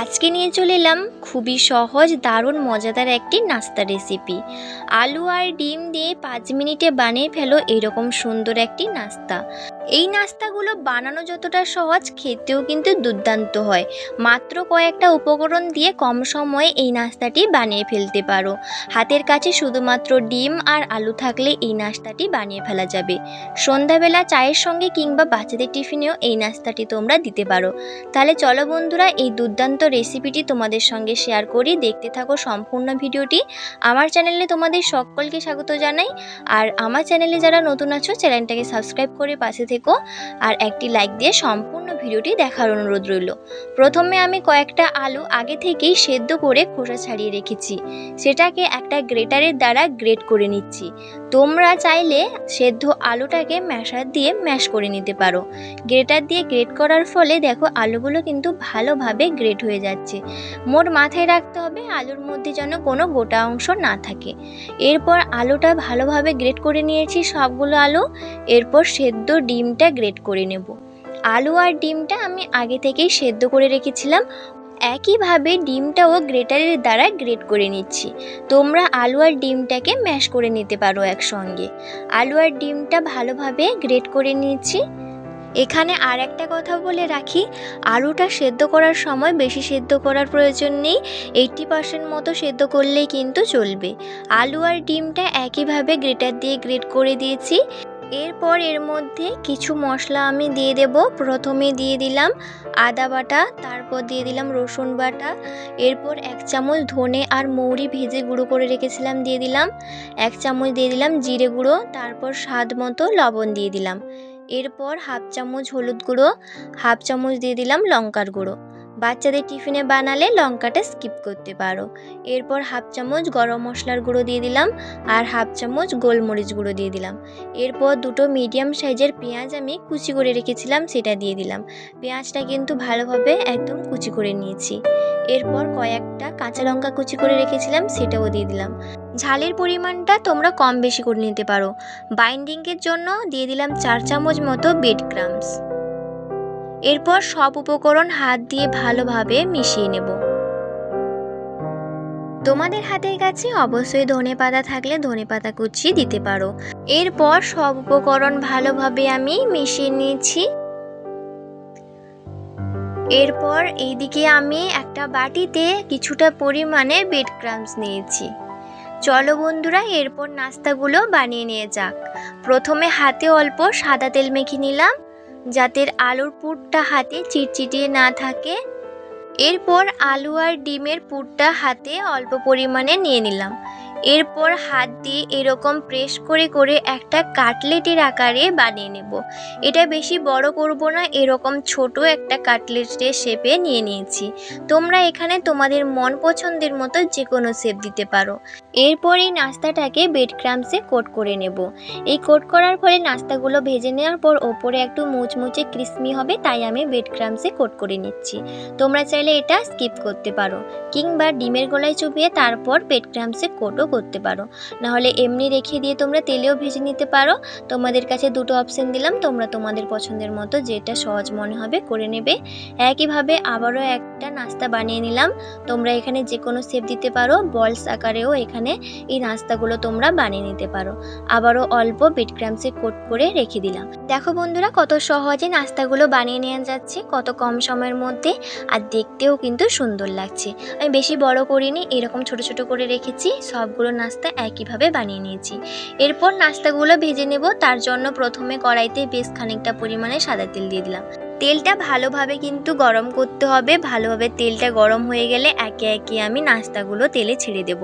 আজকে নিয়ে চলে এলাম খুবই সহজ, দারুণ, মজাদার একটি নাস্তা রেসিপি আলু আর ডিম দিয়ে পাঁচ মিনিটে বানিয়ে ফেলো এরকম সুন্দর একটি নাস্তা। এই নাস্তাগুলো বানানো যতটা সহজ, খেতেও কিন্তু দুর্দান্ত হয়। মাত্র কয়েকটা উপকরণ দিয়ে কম সময়ে এই নাস্তাটি বানিয়ে ফেলতে পারো। হাতের কাছে শুধুমাত্র ডিম আর আলু থাকলে এই নাস্তাটি বানিয়ে ফেলা যাবে। সন্ধ্যাবেলা চায়ের সঙ্গে কিংবা বাচ্চাদের টিফিনেও এই নাস্তাটি তোমরা দিতে পারো। তাহলে চলো বন্ধুরা, এই দুর্দান্ত রেসিপিটি তোমাদের সঙ্গে শেয়ার করি। দেখতে থাকো সম্পূর্ণ ভিডিওটি। আমার চ্যানেলে তোমাদের সকলকে স্বাগত জানাই। আর আমার চ্যানেলে যারা নতুন আছো, চ্যানেলটাকে সাবস্ক্রাইব করে পাশে থেকো আর একটি লাইক দিয়ে সম্পূর্ণ ভিডিওটি দেখার অনুরোধ রইল। প্রথমে আমি কয়েকটা আলু আগে থেকেই সেদ্ধ করে খোসা ছাড়িয়ে রেখেছি। সেটাকে একটা গ্রেটারের দ্বারা গ্রেট করে নিচ্ছি। তোমরা চাইলে সেদ্ধ আলুটাকে ম্যাশার দিয়ে ম্যাশ করে নিতে পারো। গ্রেটার দিয়ে গ্রেট করার ফলে দেখো আলুগুলো কিন্তু ভালোভাবে গ্রেট হয়ে যাচ্ছে। মোট মাথায় রাখতে হবে আলুর মধ্যে যেন কোনো গোটা অংশ না থাকে। এরপর আলুটা ভালোভাবে গ্রেট করে নিয়েছি সবগুলো আলু। এরপর সেদ্ধ ডিমটা গ্রেট করে নেব। আলু আর ডিমটা আমি আগে থেকেই সেদ্ধ করে রেখেছিলাম। একইভাবে ডিমটাও গ্রেটারের দ্বারা গ্রেট করে নিচ্ছি। তোমরা আলু আর ডিমটাকে ম্যাশ করে নিতে পারো একসঙ্গে। আলু আর ডিমটা ভালোভাবে গ্রেট করে নিচ্ছি এখানে আর একটা কথা বলে রাখি, আলুটা সেদ্ধ করার সময় বেশি সেদ্ধ করার প্রয়োজন নেই, এইটটি পার্সেন্ট মতো সেদ্ধ করলেই কিন্তু চলবে। আলু আর ডিমটা একইভাবে গ্রেটার দিয়ে গ্রেট করে দিয়েছি। এরপর এর মধ্যে কিছু মশলা আমি দিয়ে দেব। প্রথমে দিয়ে দিলাম আদা বাটা, তারপর দিয়ে দিলাম রসুন বাটা। এরপর এক চামচ ধনে আর মৌরি ভেজে গুঁড়ো করে রেখেছিলাম, দিয়ে দিলাম। এক চামচ দিয়ে দিলাম জিরে গুঁড়ো, তারপর স্বাদ মতো লবণ দিয়ে দিলাম। এরপর হাফ চামচ হলুদ গুঁড়ো, হাফ চামচ দিয়ে দিলাম লঙ্কার গুঁড়ো। বাচ্চাদের টিফিনে বানালে লঙ্কাটা স্কিপ করতে পারো। এরপর হাফ চামচ গরম মশলার গুঁড়ো দিয়ে দিলাম আর হাফ চামচ গোলমরিচ গুঁড়ো দিয়ে দিলাম। এরপর দুটো মিডিয়াম সাইজের পেঁয়াজ আমি কুচি করে রেখেছিলাম, সেটা দিয়ে দিলাম। পেঁয়াজটা কিন্তু ভালোভাবে একদম কুচি করে নিয়েছি। এরপর কয়েকটা কাঁচা লঙ্কা কুচি করে রেখেছিলাম, সেটাও দিয়ে দিলাম। ঝালের পরিমাণটা তোমরা কম বেশি করে নিতে পারো। বাইন্ডিংয়ের জন্য দিয়ে দিলাম চার চামচ মতো বেড ক্রামস। এরপর সব উপকরণ হাত দিয়ে ভালোভাবে মিশিয়ে নেব। তোমাদের হাতের কাছে অবশ্যই ধনে পাতা থাকলে ধনে পাতা কুচি দিতে পারো। এরপর সব উপকরণ ভালোভাবে আমি মিশিয়ে নিয়েছি। এরপর এইদিকে আমি একটা বাটিতে কিছুটা পরিমাণে বেড ক্রামস নিয়েছি। চলো বন্ধুরা, এরপর নাস্তাগুলো বানিয়ে নিয়ে যাক। প্রথমে হাতে অল্প সাদা তেল মেখে নিলাম। যাতে আলুর পুরটা হাতে চিটচিটিয়ে না থাকে। এরপর আলু আর ডিমের পুরটা হাতে অল্প পরিমাণে নিয়ে নিলাম। এরপর হাত দিয়ে এরকম প্রেস করে করে একটা কাটলেটের আকারে বানিয়ে নেব। এটা বেশি বড় করব না, এরকম ছোট একটা কাটলেটের শেপে নিয়ে নিয়েছি। তোমরা এখানে তোমাদের মন পছন্দের মতো যে কোনো শেপ দিতে পারো। এরপর এই নাস্তাটাকে বেড ক্রামসে কোট করে নেব। এই কোট করার ফলে নাস্তাগুলো ভেজে নেওয়ার পর ওপরে একটু মুচমুচে ক্রিসমি হবে, তাই আমি বেড ক্রামসে কোট করে নিচ্ছি। তোমরা চাইলে এটা স্কিপ করতে পারো, কিংবা ডিমের গলায় চুপিয়ে তারপর বেড ক্রামসে কোটও করতে পারো। নাহলে এমনি রেখে দিয়ে তোমরা তেলেও ভেজে নিতে পারো। তোমাদের কাছে দুটো অপশন দিলাম, তোমরা তোমাদের পছন্দের মতো যেটা সহজ মনে হবে করে নেবে। একইভাবে আবারও একটা নাস্তা বানিয়ে নিলাম, তোমরা এখানে যে কোনো শেপ দিতে পারো বলস আকারেও এখানে এই নাস্তাগুলো তোমরা বানিয়ে নিতে পারো। আবারও অল্প বিট ক্রামসে কোট করে রেখে দিলাম। দেখো বন্ধুরা, কত সহজে নাস্তাগুলো বানিয়ে নেওয়া যাচ্ছে, কত কম সময়ের মধ্যে, আর দেখতেও কিন্তু সুন্দর লাগছে। আমি বেশি বড় করিনি, এরকম ছোট ছোট করে রেখেছি, সবগুলো নাস্তা একইভাবে বানিয়ে নিয়েছি। এরপর নাস্তাগুলো ভেজে নেব, তার জন্য প্রথমে কড়াইতে বেশ খানিকটা পরিমাণে সাদা তেল দিয়ে দিলাম। তেলটা ভালোভাবে কিন্তু গরম করতে হবে। ভালোভাবে তেলটা গরম হয়ে গেলে একে একে আমি নাস্তাগুলো তেলে ছেড়ে দেব।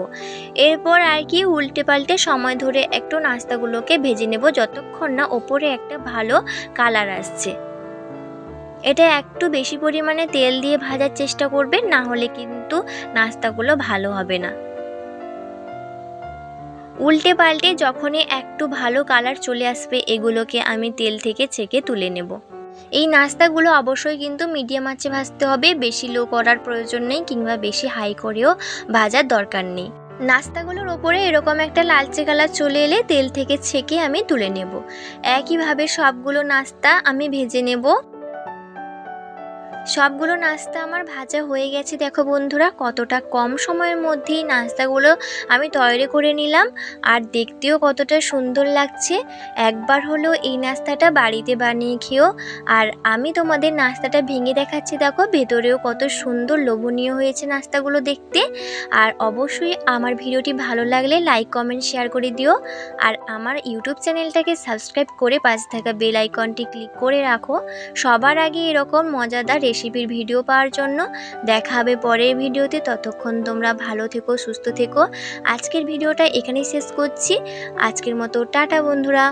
এরপর আর কি উল্টে পাল্টে সময় ধরে একটু নাস্তাগুলোকে ভেজে নেব যতক্ষণ না ওপরে একটা ভালো কালার আসছে। এটা একটু বেশি পরিমাণে তেল দিয়ে ভাজার চেষ্টা করবে না হলে কিন্তু নাস্তাগুলো ভালো হবে না। উল্টে পাল্টে যখনই একটু ভালো কালার চলে আসবে, এগুলোকে আমি তেল থেকে ছেঁকে তুলে নেব। এই নাস্তাগুলো অবশ্যই কিন্তু মিডিয়াম আঁচে ভাজতে হবে, বেশি লো করার প্রয়োজন নেই কিংবা বেশি হাই করেও ভাজার দরকার নেই। নাস্তাগুলোর ওপরে এরকম একটা লালচে কালার চলে এলে তেল থেকে ছেঁকে আমি তুলে নেব। একইভাবে সবগুলো নাস্তা আমি ভেজে নেব। সবগুলো নাস্তা আমার ভাজা হয়ে গেছে। দেখো বন্ধুরা, কতটা কম সময়ের মধ্যেই নাস্তাগুলো আমি তৈরি করে নিলাম। আর দেখতেও কতটা সুন্দর লাগছে। একবার হলো এই নাস্তাটা বাড়িতে বানিয়ে খেও। আর আমি তোমাদের নাস্তাটা ভেঙে দেখাচ্ছি, দেখো। ভেতরেও কত সুন্দর লোভনীয় হয়েছে নাস্তাগুলো দেখতে। আর অবশ্যই আমার ভিডিওটি ভালো লাগলে লাইক, কমেন্ট, শেয়ার করে দিও। আর আমার ইউটিউব চ্যানেলটাকে সাবস্ক্রাইব করে পাশে থাকা বেল আইকনটি ক্লিক করে রাখো। সবার আগে এরকম মজাদার রেসিপির ভিডিও পাওয়ার জন্য দেখা হবে পরের ভিডিওতে। ততক্ষণ তোমরা ভালো থেকো, সুস্থ থেকো। আজকের ভিডিওটা এখানেই শেষ করছি। আজকের মতো টাটা বন্ধুরা।